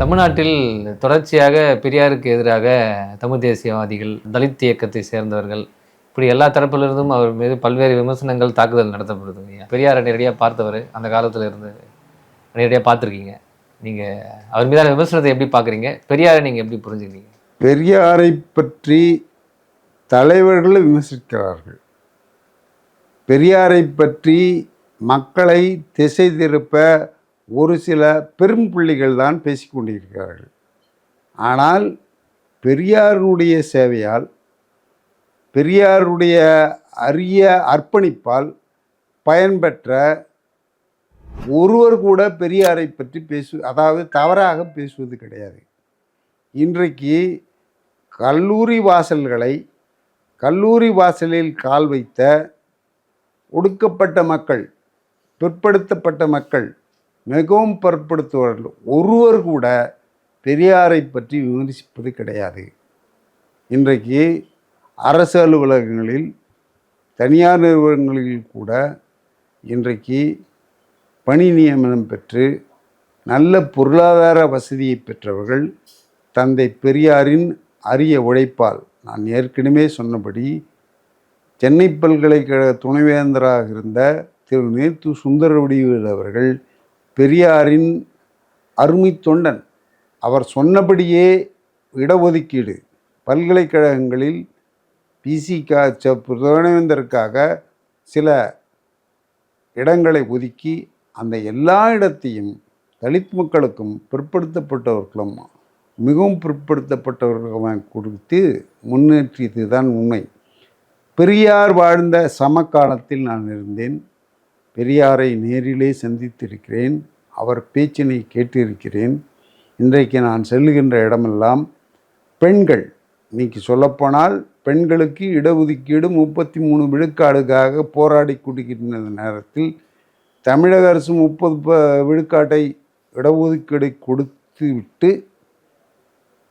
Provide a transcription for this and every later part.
தமிழ்நாட்டில் தொடர்ச்சியாக பெரியாருக்கு எதிராக தமிழ் தேசியவாதிகள் தலித் இயக்கத்தை சேர்ந்தவர்கள் இப்படி எல்லா தரப்பிலிருந்தும் அவர் மீது பல்வேறு விமர்சனங்கள் தாக்குதல் நடத்தப்படுதுங்க பெரியாரை நேரடியாக பார்த்தவர் அந்த காலத்தில் இருந்து நேரடியாக பார்த்துருக்கீங்க. நீங்கள் அவர் மீதான விமர்சனத்தை எப்படி பார்க்குறீங்க? பெரியாரை நீங்கள் எப்படி புரிஞ்சுக்கிறீங்க? பெரியாரை பற்றி தலைவர்களும் விமர்சிக்கிறார்கள். பெரியாரை பற்றி மக்களை திசை திருப்ப ஒரு சில பெரும் புள்ளிகள் தான் பேசிக்கொண்டிருக்கிறார்கள் ஆனால் பெரியாருடைய சேவையால் பெரியாருடைய அரிய அர்ப்பணிப்பால் பயன்பெற்ற ஒருவர் கூட பெரியாரை பற்றி பேசு அதாவது தவறாக பேசுவது கிடையாது. இன்றைக்கு கல்லூரி வாசல்களை கல்லூரி வாசலில் கால் வைத்த ஒடுக்கப்பட்ட மக்கள் பிற்படுத்தப்பட்ட மக்கள் மிகவும் பற்படுத்துவர்கள் ஒருவர் கூட பெரியாரை பற்றி விமர்சிப்பது கிடையாது. இன்றைக்கு அரசு அலுவலகங்களில் தனியார் நிறுவனங்களில் கூட இன்றைக்கு பணி நியமனம் பெற்று நல்ல பொருளாதார வசதியை பெற்றவர்கள் தந்தை பெரியாரின் அரிய உழைப்பால் நான் ஏற்கனவே சொன்னபடி சென்னை பல்கலைக்கழக துணைவேந்தராக இருந்த திரு நேத்து சுந்தரவடிவேல் அவர்கள் பெரியாரின் அருமை தொண்டன். அவர் சொன்னபடியே இடஒதுக்கீடு. பல்கலைக்கழகங்களில் பிசிகா துணைவேந்தருக்காக சில இடங்களை ஒதுக்கி அந்த எல்லா இடத்தையும் தலித் மக்களுக்கும் பிற்படுத்தப்பட்டவர்களும் மிகவும் பிற்படுத்தப்பட்டவர்களும் கொடுத்து முன்னேற்றியது தான் உண்மை. பெரியார் வாழ்ந்த சமகாலத்தில் நான் இருந்தேன். பெரியாரை நேரிலே சந்தித்திருக்கிறேன் அவர் பேச்சினை கேட்டிருக்கிறேன். இன்றைக்கு நான் செல்லுகின்ற இடமெல்லாம் பெண்கள். இன்னைக்கு சொல்லப்போனால் பெண்களுக்கு இடஒதுக்கீடு முப்பத்தி மூணு விழுக்காடுக்காக போராடி கொண்டிருக்கின்ற நேரத்தில் தமிழக அரசு முப்பது ப- விழுக்காட்டை இடஒதுக்கீடை கொடுத்து விட்டு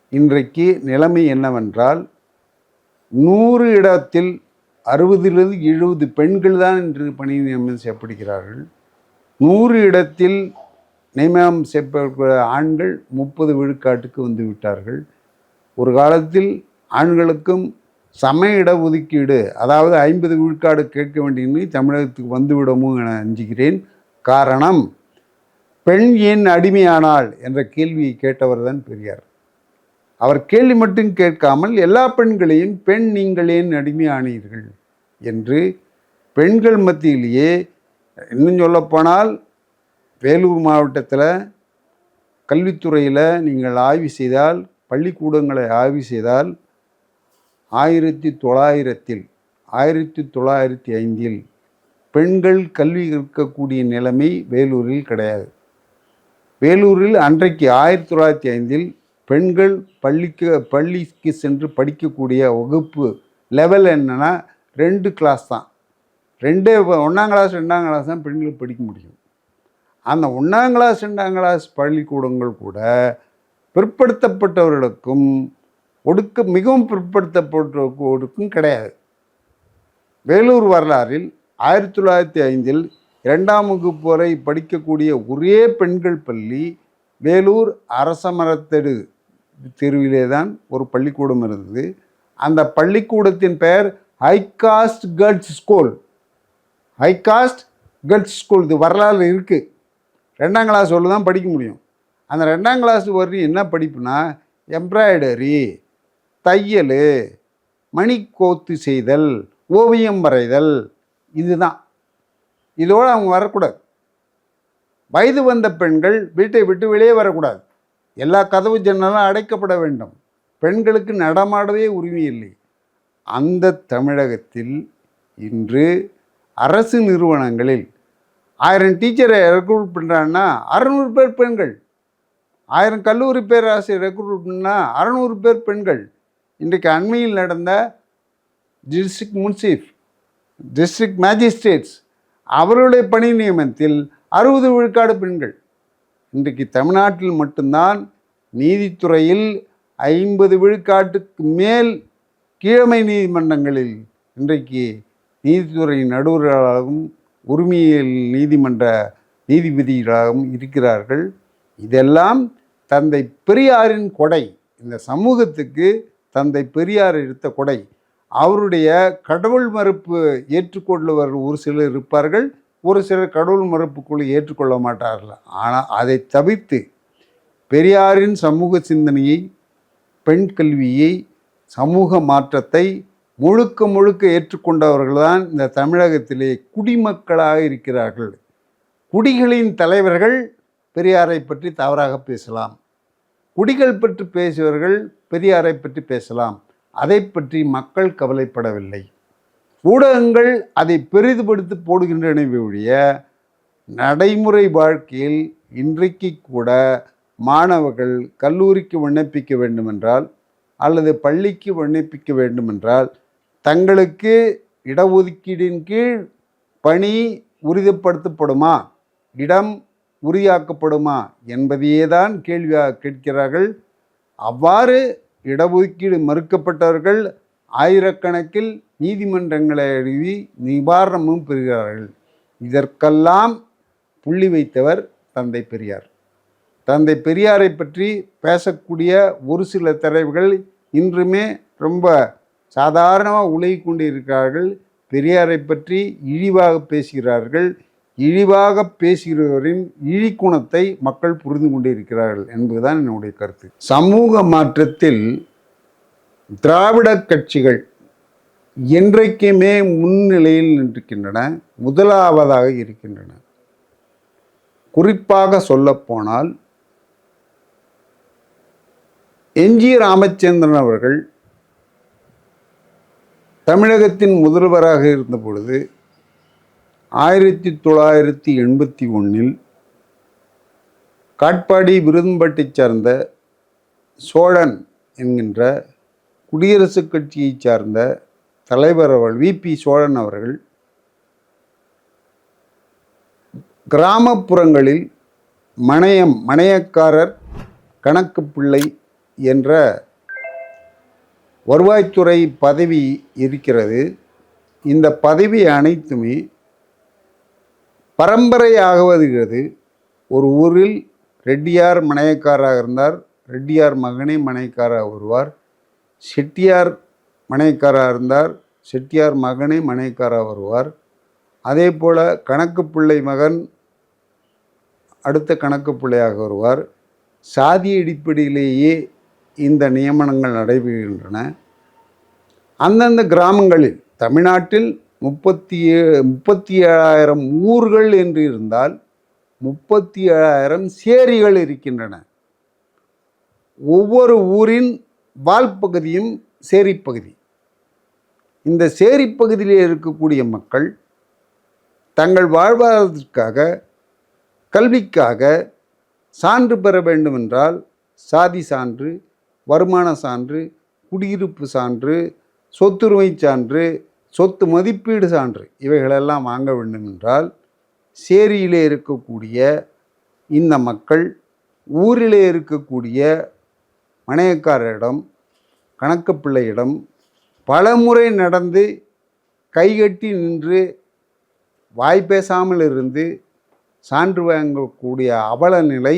இன்றைக்கு நிலைமை என்னவென்றால் நூறு இடத்தில் அறுபதிலிருந்து எழுபது பெண்கள் தான் இன்று பணி நியமனம் செய்யப்படுகிறார்கள். நூறு இடத்தில் நியமனம் செய்யப்படுகிற ஆண்கள் முப்பது விழுக்காட்டுக்கு வந்து விட்டார்கள். ஒரு காலத்தில் ஆண்களுக்கும் சம இடஒதுக்கீடு அதாவது ஐம்பது விழுக்காடு கேட்க வேண்டிய தமிழகத்துக்கு வந்துவிடுமோ என அஞ்சுகிறேன். காரணம் பெண் ஏன் அடிமையானாள் என்ற கேள்வியை கேட்டவர் தான் பெரியார். அவர் கேள்வி மட்டும் கேட்காமல் எல்லா பெண்களையும் பெண் நீங்கள் ஏன் அடிமையானீர்கள் என்று பெண்கள் மத்தியிலேயே இன்னும் சொல்லப்போனால் வேலூர் மாவட்டத்தில் கல்வித்துறையில் நீங்கள் ஆய்வு செய்தால் பள்ளிக்கூடங்களை ஆய்வு செய்தால் ஆயிரத்தி தொள்ளாயிரத்தில் ஆயிரத்தி தொள்ளாயிரத்தி ஐந்தில் பெண்கள் கல்வி கற்கக்கூடிய நிலைமை வேலூரில் கிடையாது. வேலூரில் அன்றைக்கு ஆயிரத்தி தொள்ளாயிரத்தி ஐந்தில் பெண்கள் பள்ளிக்கு பள்ளிக்கு சென்று படிக்கக்கூடிய வகுப்பு லெவல் என்னென்னா ரெண்டு கிளாஸ் தான். ரெண்டே ஒன்றாம் கிளாஸ் ரெண்டாம் கிளாஸ் தான் பெண்கள் படிக்க முடியும். அந்த ஒன்றாம் கிளாஸ் ரெண்டாம் கிளாஸ் பள்ளிக்கூடங்கள் கூட பிற்படுத்தப்பட்டவர்களுக்கும் ஒடுக்க மிகவும் பிற்படுத்தப்பட்டவர்களுக்கும் கிடையாது. வேலூர் வரலாறில் ஆயிரத்தி தொள்ளாயிரத்தி ஐந்தில் இரண்டாம் வகுப்பு வரை படிக்கக்கூடிய ஒரே பெண்கள் பள்ளி வேலூர் அரசமரத்தெடு தெருவிலே தான் ஒரு பள்ளிக்கூடம் இருந்தது. அந்த பள்ளிக்கூடத்தின் பெயர் high caste girls school high caste girls school இது வரலாறு இருக்குது ரெண்டாம் கிளாஸ் ஒன்று தான் படிக்க முடியும். அந்த ரெண்டாம் கிளாஸ் வரையும் என்ன படிப்புனா எம்ப்ராய்டரி தையல் மணிக்கோத்து செய்தல் ஓவியம் வரைதல். இதுதான். இதோடு அவங்க வரக்கூடாது. வயது வந்த பெண்கள் வீட்டை விட்டு வெளியே வரக்கூடாது. எல்லா கதவு ஜன்னலும் அடைக்கப்பட வேண்டும். பெண்களுக்கு நடமாடவே உரிமை இல்லை அந்த தமிழகத்தில் இன்று அரசு நிறுவனங்களில் ஆயிரம் டீச்சரை ரெக்ரூட் பண்ணுறாங்கன்னா அறநூறு பேர் பெண்கள். ஆயிரம் கல்லூரி பேராசிரியர் ரெக்ரூட் பண்ணால் அறநூறு பேர் பெண்கள். இன்றைக்கு அண்மையில் நடந்த டிஸ்ட்ரிக்ட் முன்சீஃப் டிஸ்ட்ரிக்ட் மேஜிஸ்ட்ரேட்ஸ் அவர்களுடைய பணி நியமனத்தில் அறுபது விழுக்காடு பெண்கள். இன்றைக்கு தமிழ்நாட்டில் மட்டும்தான் நீதித்துறையில் ஐம்பது விழுக்காட்டுக்கு மேல் கீழமை நீதிமன்றங்களில் இன்றைக்கு நீதித்துறை நடுவர்களாகவும் உரிமையியல் நீதிமன்ற நீதிபதிகளாகவும் இருக்கிறார்கள். இதெல்லாம் தந்தை பெரியாரின் கொடை. இந்த சமூகத்துக்கு தந்தை பெரியார் எடுத்த கொடை. அவருடைய கடவுள் மறுப்பு ஏற்றுக்கொள்ளுவர் ஒரு சிலர் இருப்பார்கள் ஒரு சிலர் கடவுள் மறுப்புக்குள்ளே ஏற்றுக்கொள்ள மாட்டார்கள். ஆனால் அதை தவிர்த்து பெரியாரின் சமூக சிந்தனையை பெண் கல்வியை சமூக மாற்றத்தை முழுக்க முழுக்க ஏற்றுக்கொண்டவர்கள்தான் இந்த தமிழகத்திலே குடிமக்களாக இருக்கிறார்கள். குடிகளின் தலைவர்கள் பெரியாரை பற்றி தவறாக பேசலாம். குடிகள் பற்றி பேசியவர்கள் பெரியாரை பற்றி பேசலாம். அதை பற்றி மக்கள் கவலைப்படவில்லை. ஊடகங்கள் அதை பெரிதுபடுத்தி போடுகின்றனவே ஒழிய நடைமுறை வாழ்க்கையில் இன்றைக்கு கூட மாணவர்கள் கல்லூரிக்கு விண்ணப்பிக்க வேண்டுமென்றால் அல்லது பள்ளிக்கு விண்ணப்பிக்க வேண்டுமென்றால் தங்களுக்கு இடஒதுக்கீடின் கீழ் பணி உறுதிப்படுத்தப்படுமா? இடம் உறுதியாக்கப்படுமா? என்பதையே தான் கேள்வியாக கேட்கிறார்கள். அவ்வாறு இடஒதுக்கீடு மறுக்கப்பட்டவர்கள் ஆயிரக்கணக்கில் நீதிமன்றங்களை எழுதி நிவாரணமும் பெறுகிறார்கள். இதற்கெல்லாம் புள்ளி வைத்தவர் தந்தை பெரியார். தந்தை பெரியாரை பற்றி பேசக்கூடிய ஒரு சில தலைவர்கள் இன்றுமே ரொம்ப சாதாரணமாக உலகி கொண்டிருக்கிறார்கள். பெரியாரை பற்றி இழிவாக பேசுகிறார்கள். இழிவாக பேசுகிறவரின் இழிக்குணத்தை மக்கள் புரிந்து கொண்டிருக்கிறார்கள் என்பதுதான் என்னுடைய கருத்து. சமூக மாற்றத்தில் திராவிட கட்சிகள் என்றைக்குமே முன்னிலையில் நின்றிருக்கின்றன முதலாவதாக இருக்கின்றன. குறிப்பாக சொல்லப்போனால் என்ஜி ராமச்சந்திரன் அவர்கள் தமிழகத்தின் முதல்வராக இருந்த பொழுது ஆயிரத்தி தொள்ளாயிரத்தி எண்பத்தி ஒன்றில் காட்பாடி விருதம்பட்டை சார்ந்த சோழன் என்கின்ற குடியரசுக் கட்சியை சார்ந்த தலைவர் அவர்கள் விபி சோழன் அவர்கள் கிராமப்புறங்களில் மணையம் மணையக்காரர் கணக்கு பிள்ளை என்ற வருவாய்த்துறை பதவி இருக்கிறது. இந்த பதவி அனைத்துமே பரம்பரையாகுவதுகிறது. ஒரு ஊரில் ரெட்டியார் மனையக்காராக இருந்தார். ரெட்டியார் மகனே மனைக்காராக வருவார். செட்டியார் மனைக்காராக இருந்தார். செட்டியார் மகனே மனைக்காராக வருவார். அதே போல் கணக்கு பிள்ளை மகன் அடுத்த கணக்கு பிள்ளையாக வருவார். சாதி அடிப்படையிலேயே இந்த நியமனங்கள் நடைபெறுகின்றன. அந்தந்த கிராமங்களில் தமிழ்நாட்டில் முப்பத்தி முப்பத்தி ஏழாயிரம் ஊர்கள் என்று இருந்தால் முப்பத்தி ஏழாயிரம் சேரிகள் இருக்கின்றன. ஒவ்வொரு ஊரின் வால்பகுதியும் சேரிப்பகுதி. இந்த சேரிப்பகுதியில் இருக்கக்கூடிய மக்கள் தங்கள் வாழ்வாதாரத்திற்காக கல்விக்காக சான்று பெற வேண்டுமென்றால் சாதி சான்று வருமான சான்று குடியிருப்பு சான்று சொத்துரிமை சான்று சொத்து மதிப்பீடு சான்று இவைகளெல்லாம் வாங்க வேண்டும் என்றால் சேரியிலே இருக்கக்கூடிய இந்த மக்கள் ஊரிலே இருக்கக்கூடிய மனையக்காரரிடம் கணக்கு பிள்ளையிடம் பலமுறை நடந்து கைகட்டி நின்று வாய் பேசாமல் இருந்து சான்று வாங்கக்கூடிய அவல நிலை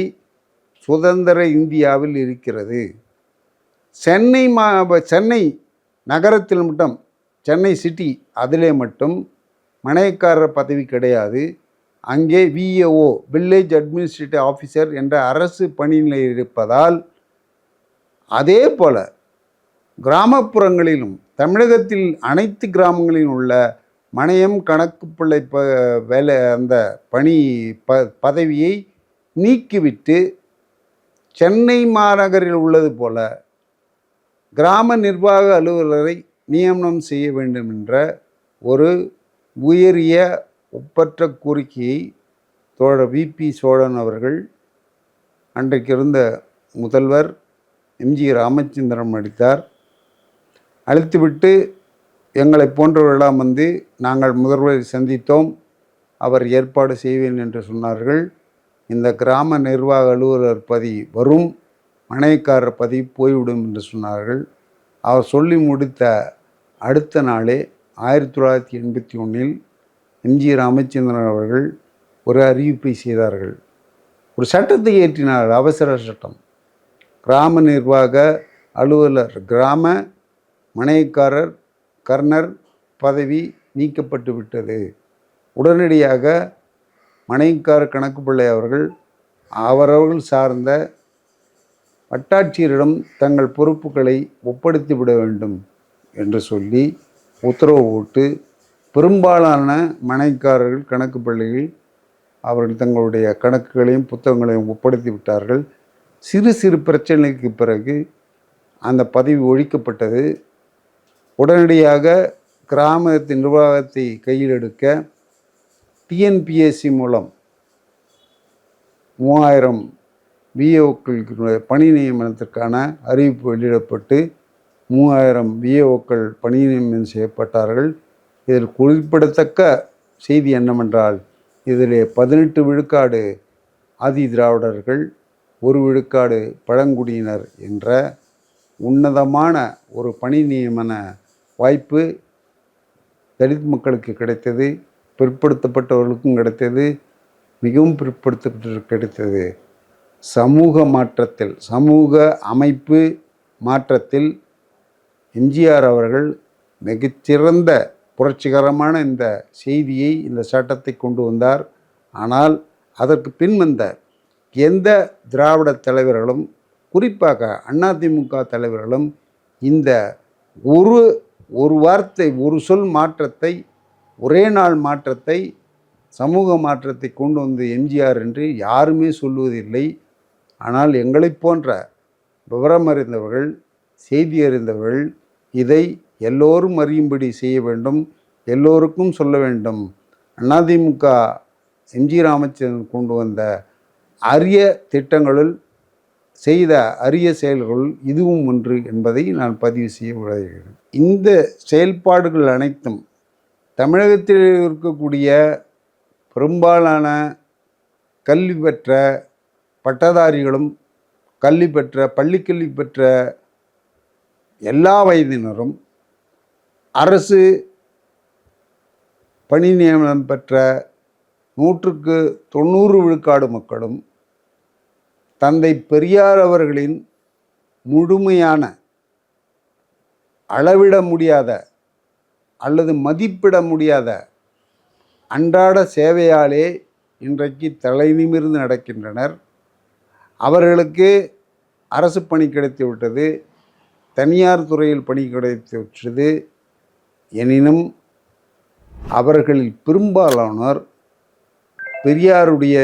சுதந்திர இந்தியாவில் இருக்கிறது. சென்னை மா சென்னை நகரத்தில் மட்டும் சென்னை சிட்டி அதிலே மட்டும் மனையக்காரர் பதவி கிடையாது. அங்கே விஏஓ வில்லேஜ் அட்மினிஸ்ட்ரேட்டிவ் ஆஃபீஸர் என்ற அரசு பணியில் இருப்பதால் அதே போல் கிராமப்புறங்களிலும் தமிழகத்தில் அனைத்து கிராமங்களிலும் உள்ள மனையம் கணக்கு பிள்ளை ப வேலை அந்த பணி ப பதவியை நீக்கிவிட்டு சென்னை மாநகரில் உள்ளது போல கிராம நிர்வாக அலுவலரை நியமனம் செய்ய வேண்டும் என்ற ஒரு உயரிய ஒப்பற்ற கோரிக்கையை தோழர் விபி சோழன் அவர்கள் அன்றைக்கு இருந்த முதல்வர் எம்ஜி ராமச்சந்திரன் அளித்தார் அழைத்துவிட்டு எங்களை போன்றவர்களாம் வந்து நாங்கள் முதல்வரை சந்தித்தோம். அவர் ஏற்பாடு செய்வேன் என்று சொன்னார்கள். இந்த கிராம நிர்வாக அலுவலர் பதி வரும். மனைக்காரர் பதவி போய்விடும் என்று சொன்னார்கள். அவர் சொல்லி முடித்த அடுத்த நாளே ஆயிரத்தி தொள்ளாயிரத்தி எண்பத்தி ஒன்றில் எம்ஜி ராமச்சந்திரன் அவர்கள் ஒரு அறிவிப்பை செய்தார்கள். ஒரு சட்டத்தை இயற்றினார். அவசர சட்டம். கிராம நிர்வாக அலுவலர் கிராம மனையக்காரர் கர்னர் பதவி நீக்கப்பட்டு விட்டது. உடனடியாக மனையக்கார கணக்கு பிள்ளை அவர்கள் அவரவர்கள் சார்ந்த வட்டாட்சியரிடம் தங்கள் பொறுப்புகளை ஒப்படைத்து விட வேண்டும் என்று சொல்லி உத்தரவு போட்டு பெரும்பாலான மனைக்காரர்கள் கணக்கு பள்ளியில் அவர்கள் தங்களுடைய கணக்குகளையும் புத்தகங்களையும் ஒப்படைத்து விட்டார்கள். சிறு சிறு பிரச்சனைக்கு பிறகு அந்த பதவி ஒழிக்கப்பட்டது. உடனடியாக கிராமத்தின் நிர்வாகத்தை கையில் எடுக்க டிஎன்பிஎஸ்சி மூலம் மூவாயிரம் விஏஓக்களுடைய பணி நியமனத்திற்கான அறிவிப்பு வெளியிடப்பட்டு மூவாயிரம் விஏஓக்கள் பணி நியமனம் செய்யப்பட்டார்கள். இதில் குறிப்பிடத்தக்க செய்தி என்னவென்றால் இதிலே பதினெட்டு விழுக்காடு ஆதி திராவிடர்கள் ஒரு விழுக்காடு பழங்குடியினர் என்ற உன்னதமான ஒரு பணி நியமன வாய்ப்பு தலித் மக்களுக்கு கிடைத்தது பிற்படுத்தப்பட்டவர்களுக்கும் கிடைத்தது மிகவும் பிற்படுத்தப்பட்டு கிடைத்தது. சமூக மாற்றத்தில் சமூக அமைப்பு மாற்றத்தில் எம்ஜிஆர் அவர்கள் மிகச்சிறந்த புரட்சிகரமான இந்த செய்தியை இந்த சட்டத்தை கொண்டு வந்தார். ஆனால் அதற்கு பின் வந்த எந்த திராவிட தலைவர்களும் குறிப்பாக அதிமுக தலைவர்களும் இந்த ஒரு ஒரு வார்த்தை ஒரு சொல் மாற்றத்தை ஒரே நாள் மாற்றத்தை சமூக மாற்றத்தை கொண்டு வந்து எம்ஜிஆர் என்று யாருமே சொல்லுவதில்லை. ஆனால் எங்களைப் போன்ற விவரம் அறிந்தவர்கள் செய்தி அறிந்தவர்கள் இதை எல்லோரும் அறியும்படி செய்ய வேண்டும் எல்லோருக்கும் சொல்ல வேண்டும். அதிமுக எம்ஜி ராமச்சந்திரன் கொண்டு வந்த அரிய திட்டங்களுள் செய்த அரிய செயல்களுள் இதுவும் ஒன்று என்பதை நான் பதிவு செய்ய விளைகிறேன் இந்த செயல்பாடுகள் அனைத்தும் தமிழகத்தில் இருக்கக்கூடிய பெரும்பாலான கல்வி பெற்ற பட்டதாரிகளும் கல்வி பெற்ற பள்ளிக்கல்வி பெற்ற எல்லா வயதினரும் அரசு பணி நியமனம் பெற்ற நூற்றுக்கு தொண்ணூறு விழுக்காடு மக்களும் தந்தை பெரியார் அவர்களின் முழுமையான அளவிட முடியாத அல்லது மதிப்பிட முடியாத அன்றாட சேவையாலே இன்றைக்கு தலை நிமிர்ந்து நடக்கின்றனர். அவர்களுக்கு அரசு பணி கிடைத்து விட்டது தனியார் துறையில் பணி கிடைத்து விட்டது எனினும் அவர்களில் பெரும்பாலானோர் பெரியாருடைய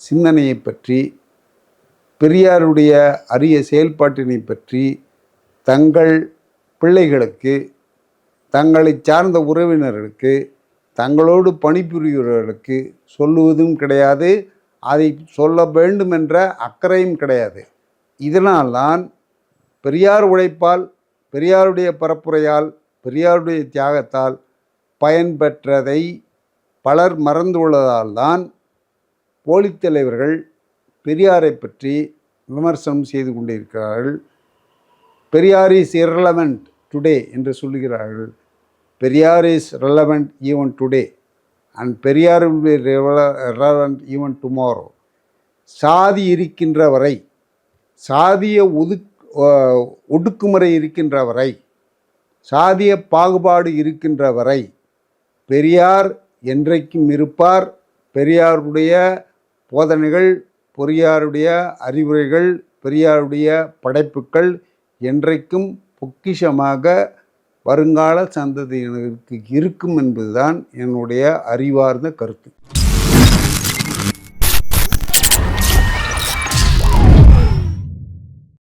சிந்தனையை பற்றி பெரியாருடைய அரிய செயல்பாட்டினை பற்றி தங்கள் பிள்ளைகளுக்கு தங்களை சார்ந்த உறவினர்களுக்கு தங்களோடு பணிபுரிகிறவர்களுக்கு சொல்லுவதும் கிடையாது. அதை சொல்ல வேண்டும் என்ற அக்கறையும் கிடையாது. இதனால்தான் பெரியார் உழைப்பால் பெரியாருடைய பரப்புரையால் பெரியாருடைய தியாகத்தால் பயன்பெற்றதை பலர் மறந்து உள்ளதால் தான் போலித் தலைவர்கள் பெரியாரை பற்றி விமர்சனம் செய்து கொண்டிருக்கிறார்கள். பெரியார் இஸ் இரலவெண்ட் டுடே என்று சொல்லுகிறார்கள். Periyar is relevant even today and Periyar will be relevant even tomorrow சாதி இருக்கின்ற வரை சாதிய ஒதுக் ஒடுக்குமுறை இருக்கின்ற வரை சாதிய பாகுபாடு இருக்கின்ற வரை பெரியார் என்றைக்கும் இருப்பார். பெரியாருடைய போதனைகள் பெரியாருடைய அறிவுரைகள் பெரியாருடைய படைப்புகள் என்றைக்கும் பொக்கிஷமாக வருங்கால சந்ததியினருக்கு இருக்கும் என்பதுதான் என்னுடைய அறிவார்ந்த கருத்து.